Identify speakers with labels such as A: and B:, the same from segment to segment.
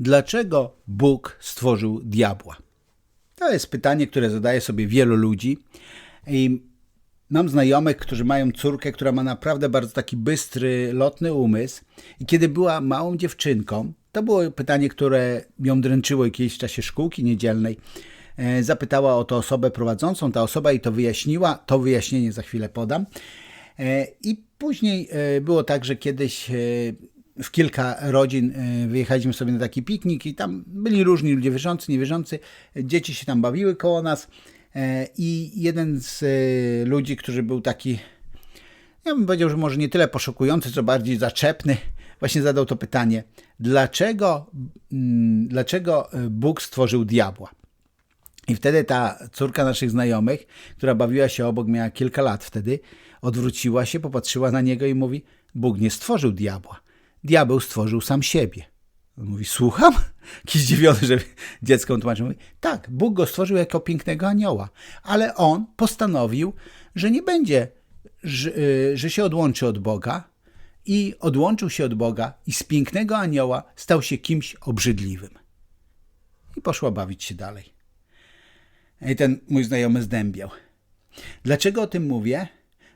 A: Dlaczego Bóg stworzył diabła? To jest pytanie, które zadaje sobie wielu ludzi. I mam znajomych, którzy mają córkę, która ma naprawdę bardzo taki bystry, lotny umysł. I kiedy była małą dziewczynką, to było pytanie, które ją dręczyło jakieś w czasie szkółki niedzielnej. E, Zapytała o to osobę prowadzącą, ta osoba jej to wyjaśniła. To wyjaśnienie za chwilę podam. E, I później e, było tak, że kiedyś w kilka rodzin e, wyjechaliśmy sobie na taki piknik i tam byli różni ludzie wierzący, niewierzący. Dzieci się tam bawiły koło nas e, i jeden z e, ludzi, który był taki, ja bym powiedział, że może nie tyle poszukujący, co bardziej zaczepny, właśnie zadał to pytanie, dlaczego, mm, dlaczego Bóg stworzył diabła? I wtedy ta córka naszych znajomych, która bawiła się obok, miała kilka lat wtedy, odwróciła się, popatrzyła na niego i mówi: Bóg nie stworzył diabła. Diabeł stworzył sam siebie. On mówi: Słucham? Jakiś zdziwiony, że dziecko mu tłumaczy. Mówi: Tak, Bóg go stworzył jako pięknego anioła, ale on postanowił, że nie będzie, że, y, że się odłączy od Boga i odłączył się od Boga i z pięknego anioła stał się kimś obrzydliwym. I poszła bawić się dalej. I ten mój znajomy zdębiał. Dlaczego o tym mówię?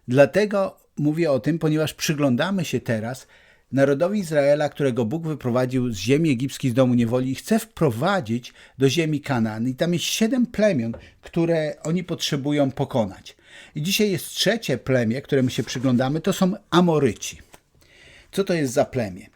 A: Dlatego mówię o tym, ponieważ przyglądamy się teraz narodowi Izraela, którego Bóg wyprowadził z ziemi egipskiej, z domu niewoli chce wprowadzić do ziemi Kanaan. I tam jest siedem plemion, które oni potrzebują pokonać. I dzisiaj jest trzecie plemię, któremu się przyglądamy, to są Amoryci. Co to jest za plemię?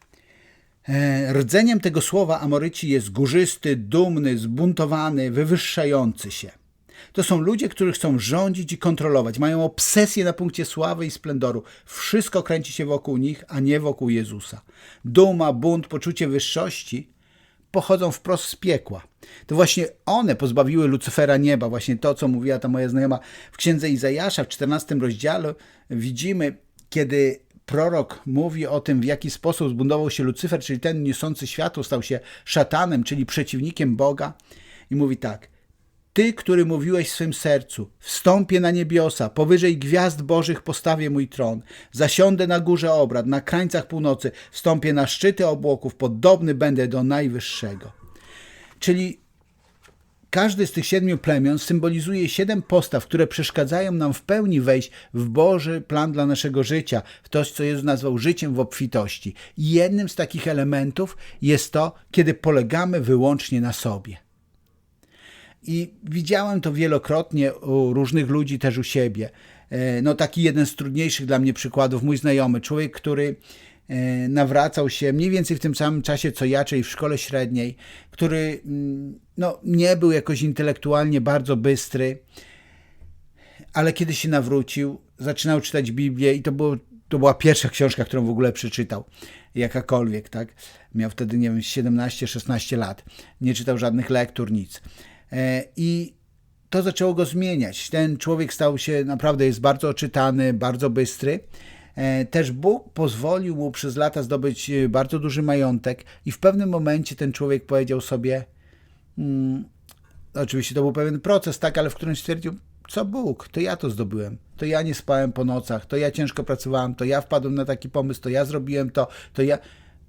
A: E, Rdzeniem tego słowa Amoryci jest górzysty, dumny, zbuntowany, wywyższający się. To są ludzie, którzy chcą rządzić i kontrolować. Mają obsesję na punkcie sławy i splendoru. Wszystko kręci się wokół nich, a nie wokół Jezusa. Duma, bunt, poczucie wyższości pochodzą wprost z piekła. To właśnie one pozbawiły Lucyfera nieba. Właśnie to, co mówiła ta moja znajoma w księdze Izajasza w 14 rozdziale widzimy, kiedy prorok mówi o tym, w jaki sposób zbuntował się Lucyfer, czyli ten niosący światło stał się szatanem, czyli przeciwnikiem Boga. I mówi tak. Ty, który mówiłeś w swym sercu, wstąpię na niebiosa, powyżej gwiazd bożych postawię mój tron, zasiądę na górze obrad, na krańcach północy, wstąpię na szczyty obłoków, podobny będę do Najwyższego. Czyli każdy z tych siedmiu plemion symbolizuje siedem postaw, które przeszkadzają nam w pełni wejść w Boży plan dla naszego życia, w to, co Jezus nazwał życiem w obfitości. I jednym z takich elementów jest to, kiedy polegamy wyłącznie na sobie. I widziałem to wielokrotnie u różnych ludzi, też u siebie. E, No taki jeden z trudniejszych dla mnie przykładów, mój znajomy, człowiek, który e, nawracał się mniej więcej w tym samym czasie co ja, czyli w szkole średniej, który mm, no, nie był jakoś intelektualnie bardzo bystry, ale kiedy się nawrócił, zaczynał czytać Biblię i to, było, to była pierwsza książka, którą w ogóle przeczytał, jakakolwiek, tak? Miał wtedy, nie wiem, 17-16 lat. Nie czytał żadnych lektur, nic. E, I to zaczęło go zmieniać. Ten człowiek stał się, naprawdę jest bardzo oczytany, bardzo bystry. E, Też Bóg pozwolił mu przez lata zdobyć e, bardzo duży majątek i w pewnym momencie ten człowiek powiedział sobie, mm, oczywiście to był pewien proces, tak, ale w którym stwierdził, co Bóg, to ja to zdobyłem, to ja nie spałem po nocach, to ja ciężko pracowałem, to ja wpadłem na taki pomysł, to ja zrobiłem to, to ja...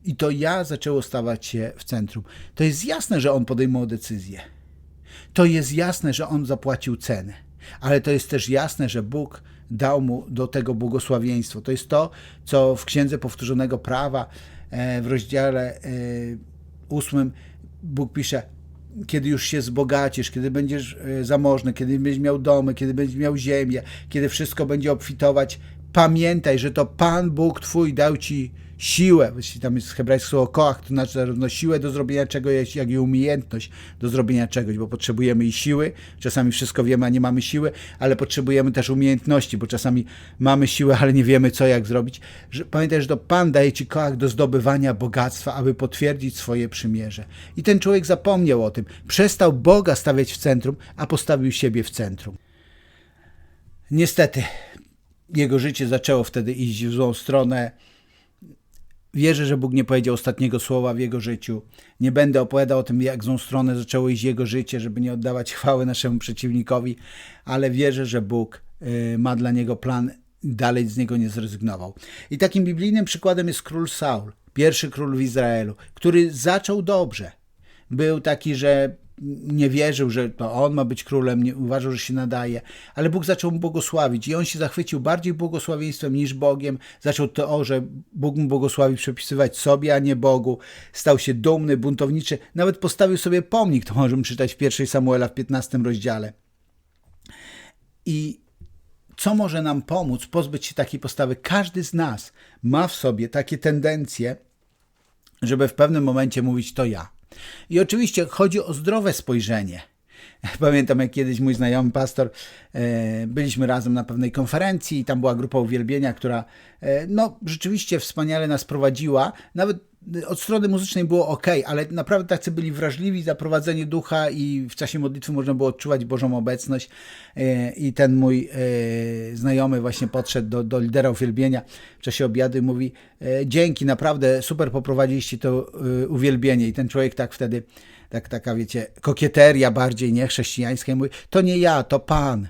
A: I to ja zaczęło stawać się w centrum. To jest jasne, że on podejmował decyzję. To jest jasne, że on zapłacił cenę, ale to jest też jasne, że Bóg dał mu do tego błogosławieństwo. To jest to, co w Księdze Powtórzonego Prawa e, w rozdziale e, ósmym Bóg pisze, kiedy już się zbogacisz, kiedy będziesz e, zamożny, kiedy będziesz miał domy, kiedy będziesz miał ziemię, kiedy wszystko będzie obfitować, pamiętaj, że to Pan Bóg Twój dał Ci siłę, jeśli tam jest hebrajskie słowo koach, to znaczy zarówno siłę do zrobienia czegoś, jak i umiejętność do zrobienia czegoś, bo potrzebujemy i siły, czasami wszystko wiemy, a nie mamy siły, ale potrzebujemy też umiejętności, bo czasami mamy siłę, ale nie wiemy co, jak zrobić. Pamiętaj, że to Pan daje Ci koach do zdobywania bogactwa, aby potwierdzić swoje przymierze. I ten człowiek zapomniał o tym. Przestał Boga stawiać w centrum, a postawił siebie w centrum. Niestety, jego życie zaczęło wtedy iść w złą stronę. Wierzę, że Bóg nie powiedział ostatniego słowa w jego życiu. Nie będę opowiadał o tym, jak złą stronę zaczęło iść jego życie, żeby nie oddawać chwały naszemu przeciwnikowi, ale wierzę, że Bóg y, ma dla niego plan dalej z niego nie zrezygnował. I takim biblijnym przykładem jest król Saul, pierwszy król w Izraelu, który zaczął dobrze. był taki, że nie wierzył, że to on ma być królem, nie uważał, że się nadaje, ale Bóg zaczął mu błogosławić i on się zachwycił bardziej błogosławieństwem niż Bogiem. Zaczął to, że Bóg mu błogosławi przepisywać sobie, a nie Bogu. Stał się dumny, buntowniczy, nawet postawił sobie pomnik, to możemy czytać w 1 Samuela w 15 rozdziale. I co może nam pomóc pozbyć się takiej postawy? Każdy z nas ma w sobie takie tendencje, żeby w pewnym momencie mówić to ja. I oczywiście chodzi o zdrowe spojrzenie. Pamiętam, jak kiedyś mój znajomy pastor, e, byliśmy razem na pewnej konferencji i tam była grupa uwielbienia, która e, no, rzeczywiście wspaniale nas prowadziła. Nawet od strony muzycznej było ok, ale naprawdę tacy byli wrażliwi za prowadzenie ducha i w czasie modlitwy można było odczuwać Bożą obecność. E, I ten mój znajomy właśnie podszedł do, do lidera uwielbienia w czasie obiadu i mówi: Dzięki, naprawdę super poprowadziliście to uwielbienie. I ten człowiek tak wtedy tak, taka, wiecie, kokieteria bardziej niechrześcijańska i mówi, to nie ja, to Pan.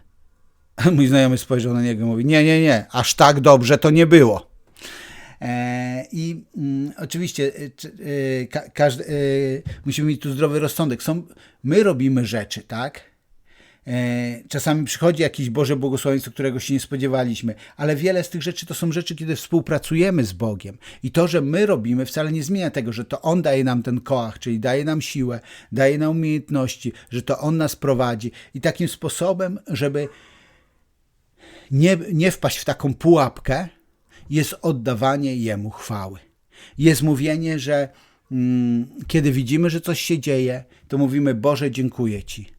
A: Mój znajomy spojrzał na niego i mówi, nie, nie, nie, aż tak dobrze to nie było. E, I mm, oczywiście e, e, ka, każdy, musimy mieć tu zdrowy rozsądek. Są, my robimy rzeczy, tak? Czasami przychodzi jakieś Boże błogosławieństwo, którego się nie spodziewaliśmy, ale wiele z tych rzeczy to są rzeczy, kiedy współpracujemy z Bogiem. I to, że my robimy, wcale nie zmienia tego, że to On daje nam ten koach, czyli daje nam siłę, daje nam umiejętności, że to On nas prowadzi. I takim sposobem, żeby nie, nie wpaść w taką pułapkę, jest oddawanie Jemu chwały. Jest mówienie, że mm, kiedy widzimy, że coś się dzieje, to mówimy: Boże, dziękuję Ci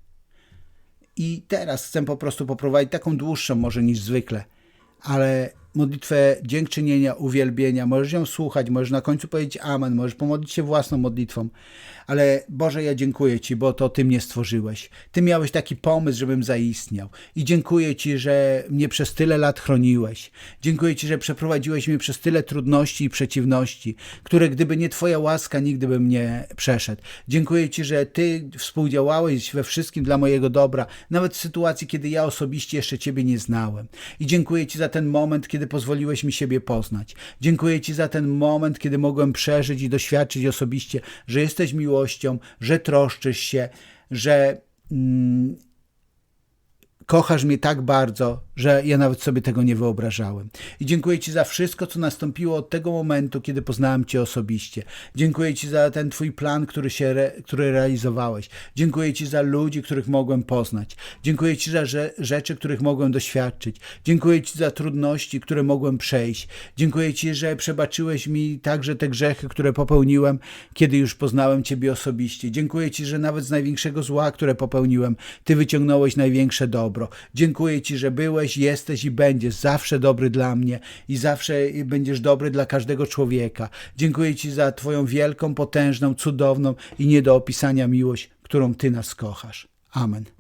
A: i teraz chcę po prostu poprowadzić taką dłuższą może niż zwykle, ale modlitwę dziękczynienia, uwielbienia, możesz ją słuchać, możesz na końcu powiedzieć amen, możesz pomodlić się własną modlitwą, ale Boże, ja dziękuję Ci, bo to Ty mnie stworzyłeś. Ty miałeś taki pomysł, żebym zaistniał i dziękuję Ci, że mnie przez tyle lat chroniłeś. Dziękuję Ci, że przeprowadziłeś mnie przez tyle trudności i przeciwności, które gdyby nie Twoja łaska, nigdy bym nie przeszedł. Dziękuję Ci, że Ty współdziałałeś we wszystkim dla mojego dobra, nawet w sytuacji, kiedy ja osobiście jeszcze Ciebie nie znałem. I dziękuję Ci za ten moment, kiedy pozwoliłeś mi siebie poznać. Dziękuję Ci za ten moment, kiedy mogłem przeżyć i doświadczyć osobiście, że jesteś miłością, że troszczysz się, że mm, kochasz mnie tak bardzo, że ja nawet sobie tego nie wyobrażałem. I dziękuję Ci za wszystko, co nastąpiło od tego momentu, kiedy poznałem Cię osobiście. Dziękuję Ci za ten Twój plan, który, się re, który realizowałeś. Dziękuję Ci za ludzi, których mogłem poznać. Dziękuję Ci za rzeczy, których mogłem doświadczyć. Dziękuję Ci za trudności, które mogłem przejść. Dziękuję Ci, że przebaczyłeś mi także te grzechy, które popełniłem, kiedy już poznałem Ciebie osobiście. Dziękuję Ci, że nawet z największego zła, które popełniłem, Ty wyciągnąłeś największe dobro. Dziękuję Ci, że byłeś, jesteś i będziesz zawsze dobry dla mnie i zawsze będziesz dobry dla każdego człowieka. Dziękuję Ci za Twoją wielką, potężną, cudowną i nie do opisania miłość, którą Ty nas kochasz. Amen.